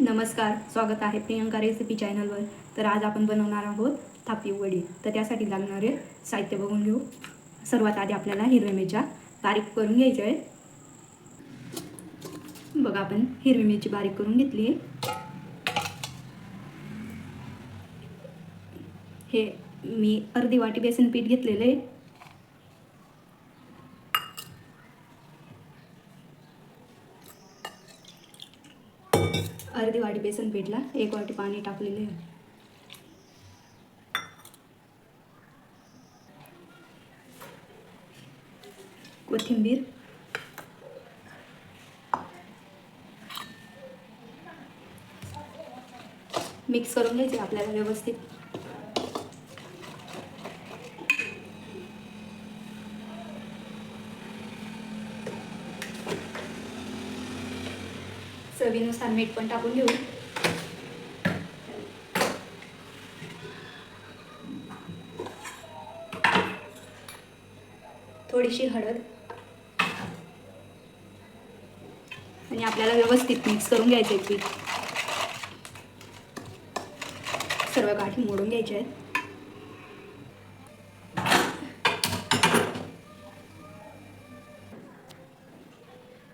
नमस्कार स्वागत आहे प्रियंका रेसिपी चॅनलवर तर आज आपण बनवणार आहोत थापी वडी. तर त्यासाठी लागणारे साहित्य बघून घेऊ. सर्वात आधी आपल्याला हिरव्या मिरच्या बारीक करून घ्यायच्या आहे बघा आपण हिरवी मिरची बारीक करून घेतली आहे. हे मी अर्धी वाटी बेसन पीठ घेतलेलं आहे. अर्धी वाटी बेसन पीठला एक वाटी पाणी टाकलेले कोथिंबीर. मिक्स करून घ्यायचे आपल्याला व्यवस्थित. चवीनुसार मीठ पण टाकून घेऊ. थोडीशी हळद. आणि आपल्याला व्यवस्थित मिक्स करून घ्यायचे पीठ सर्व गाठी मोडून घ्यायचे आहेत.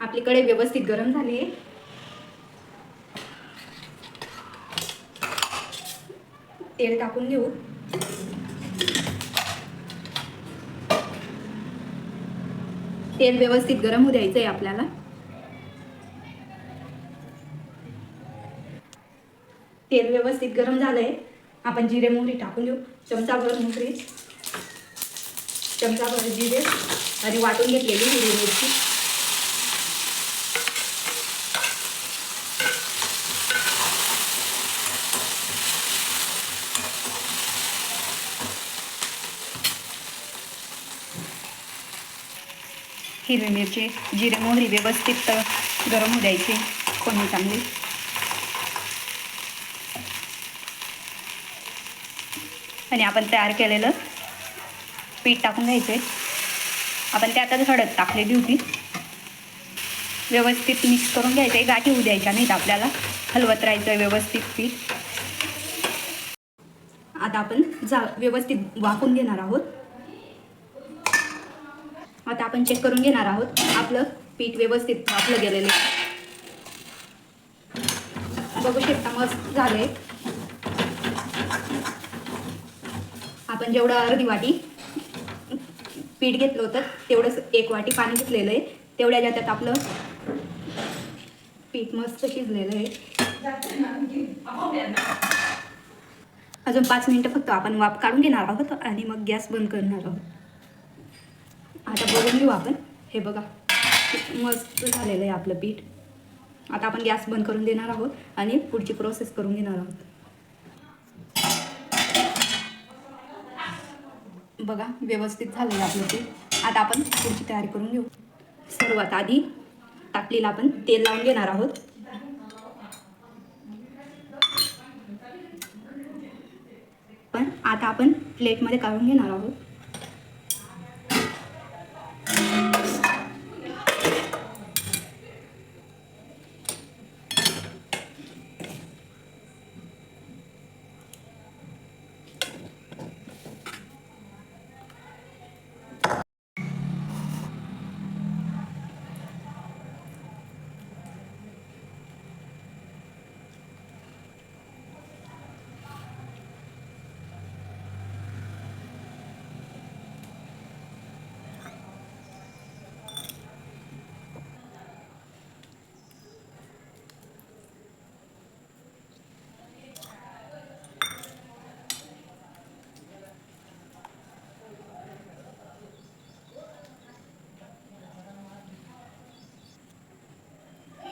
आपलीकडे व्यवस्थित गरम झाले तेल टाकून घेऊ. तेल व्यवस्थित गरम होऊ द्यायचं आहे आपल्याला. तेल व्यवस्थित गरम झालंय. आपण जिरे मोहरी टाकून घेऊ. चमचाभर मोहरी. चमचाभर जिरे. आणि वाटून घेतलेली हिरवी मिरची. हिरवी मिरची जिरे मोहरी व्यवस्थित गरम होऊ द्यायची. कोणी चांगली. आणि आपण तयार केलेलं पीठ टाकून घ्यायचं. आहे आपण त्यातच हळद टाकलेली होती. व्यवस्थित मिक्स करून घ्यायचं. आहे गाठी होऊ द्यायच्या नाहीत आपल्याला. हलवत राहायचं आहे व्यवस्थित पीठ. आता आपण जा व्यवस्थित वाकून घेणार आहोत. आता आपण चेक करून घेणार आहोत. आपलं पीठ व्यवस्थित आपलं गेलेलं बघू शकता मस्त झाले आपण जेवढं अर्धी वाटी पीठ घेतलं होतं तेवढंच एक वाटी पाणी घेतलेलं आहे. तेवढ्या ज्यात आपलं पीठ मस्त शिजलेलं आहे. अजून पाच मिनटं फक्त आपण वाफ काढून घेणार आहोत आणि मग गॅस बंद करणार आहोत. आता बघून घेऊ आपण. हे बघा मस्त झालेलं आहे आपलं पीठ. आता आपण गॅस बंद करून देणार आहोत आणि पुढची प्रोसेस करून घेणार आहोत. बघा व्यवस्थित झालेलं आहे आपलं पीठ. आता आपण पुढची तयारी करून घेऊ. सर्वात आधी टाकलेलं आपण तेल लावून घेणार आहोत. पण आता आपण प्लेटमध्ये काढून घेणार आहोत.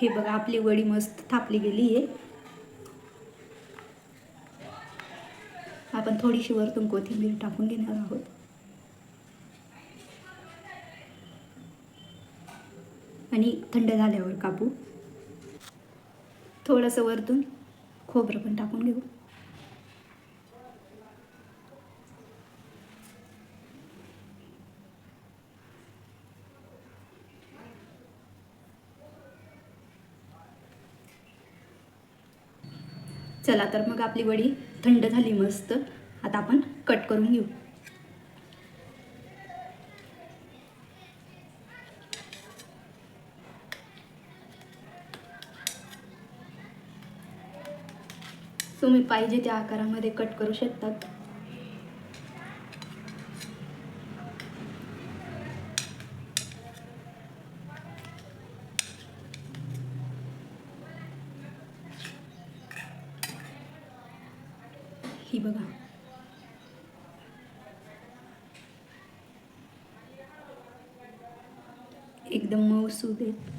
हे बघा आपली वडी मस्त थापली गेली आहे. आपण थोडीशी वरतून कोथिंबीर टाकून घेणार आहोत. आणि थंड झाल्यावर कापू. थोडंसं वरतून खोबरं पण टाकून घेऊ. चला तर मग आपली वडी थंड झाली मस्त. आता आपण कट करून घेऊ. तुम्ही पाहिजे त्या आकारामध्ये कट करू शकतात ही बघा. एकदम मऊसू आहेत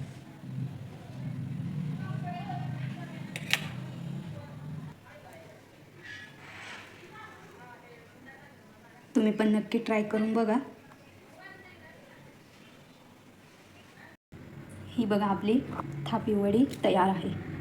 तुम्ही पण नक्की ट्राय करून बघा. ही बघा आपली थापी वडी तयार आहे.